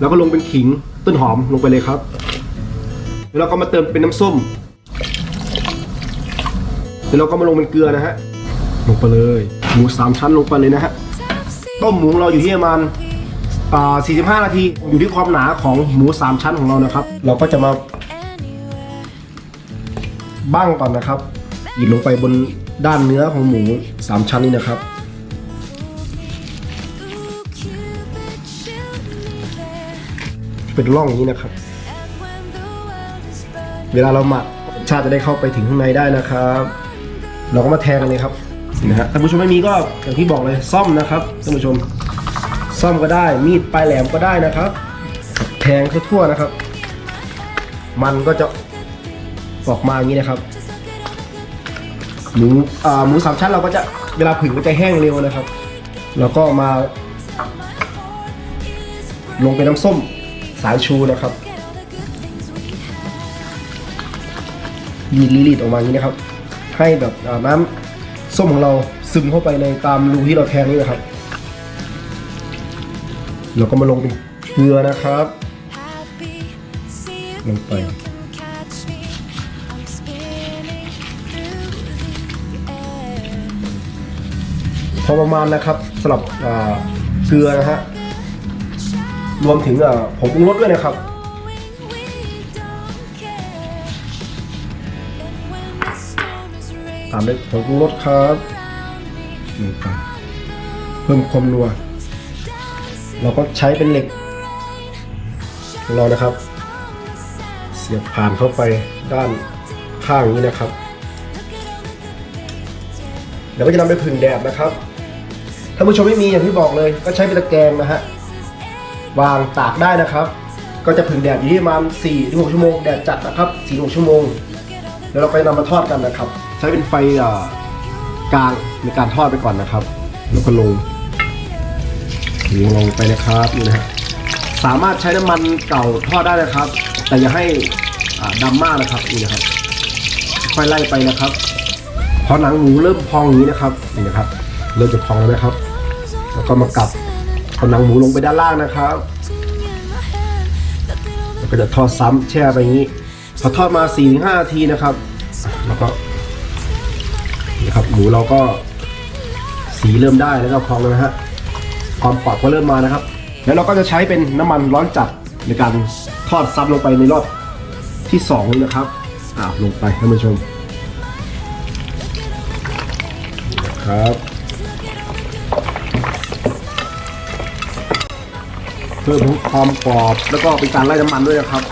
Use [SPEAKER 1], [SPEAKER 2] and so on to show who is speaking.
[SPEAKER 1] แล้วก็ลงเป็นขิงต้นหอมลงไปเลยครับ แล้วเราก็มาเติมเป็นน้ำส้มแล้วเราก็มาลงเป็นเกลือนะฮะลงไปเลยหมูสามชั้นลงไปเลยนะฮะต้มหมูของเราอยู่ที่ประมาณอ่า45 นาทีอยู่ที่ความหนาของหมูสามชั้นของเรานะครับ เราก็จะมาบ้างก่อนนะครับหยิบลงไปบนด้านเนื้อของหมูสามชั้นนี้นะครับ เป็นร่องอย่างนี้นะครับ เวลาเราหมักรสชาติจะได้เข้าไปถึงข้างในได้นะครับ เราก็มาแทงกันเลยครับนี่นะฮะท่านผู้ชมไม่มีก็อย่างที่บอกเลยซ่อมนะครับท่านผู้ชมซ่อมก็ได้ มีดปลายแหลมก็ได้นะครับ แทงทั่วๆนะครับ มันก็จะออกมาอย่างนี้นะครับหมูอ่าหมูสามชั้นเราก็จะเวลาผึ่งก็จะแห้งเร็วนะครับ แล้วก็มา ลงเป็นน้ำส้ม สายชูนะครับรีดรีดออกมาอย่างนี้นะครับ ให้แบบน้ำส้มของเราซึมเข้าไปในตามรูที่เราแทงนี่นะครับ เราก็มาลงเป็นเกลือนะครับ ลงไป พอประมาณนะครับสำหรับเกลือนะฮะ รวมถึงผงปรุงรสด้วยนะครับ ตามด้วยผงปรุงรสครับลงไปเพิ่มความนัว เราก็ใช้เป็นเหล็กของเรานะครับ เสียบผ่านเข้าไปด้านข้างนี้นะครับเดี๋ยวก็จะนำไปผึ่งแดดนะครับ ถ้าผู้ชมไม่มีอย่างที่บอกเลย ก็ใช้เป็นตะแกรงนะฮะ วางตากได้นะครับ ก็จะผึ่งแดดอยู่ที่ประมาณ4-6ชั่วโมงแดดจัดนะครับ4-6ชั่วโมงแล้วเราไปนำมาทอดกันนะครับ ใช้เป็นไฟกลางในการทอดไปก่อนนะครับ แล้วก็ลงถึงลงไปนะครับนี่นะฮะสามารถใช้น้ำมันเก่าทอดได้นะครับ แต่อย่าให้อ่าดำมากนะครับนี่นะครับค่อยไล่ไปนะครับพอหนังหมูเริ่มพองอย่างนี้นะครับนี่นะครับ เริ่มจะพองแล้วนะครับ แล้วก็มากลับ เอาหนังหมูลงไปด้านล่างนะครับ แล้วก็จะทอดซ้ำแช่ไปอย่างนี้พอทอดมา4ี่ห้านาทีนะครับ แล้วก็นะครับหมูเราก็สีเริ่มได้แล้วก็พองแล้วนะฮะความปอดก็เริ่มมานะครับ แล้วเราก็จะใช้เป็นน้ำมันร้อนจัดในการทอดซ้ำลงไปในรอบที่สองนี้นะครับอ่าลงไปท่านผู้ชมครับ เพิ่มความกรอบแล้วก็เป็นการไล่น้ำมันด้วยนะครับ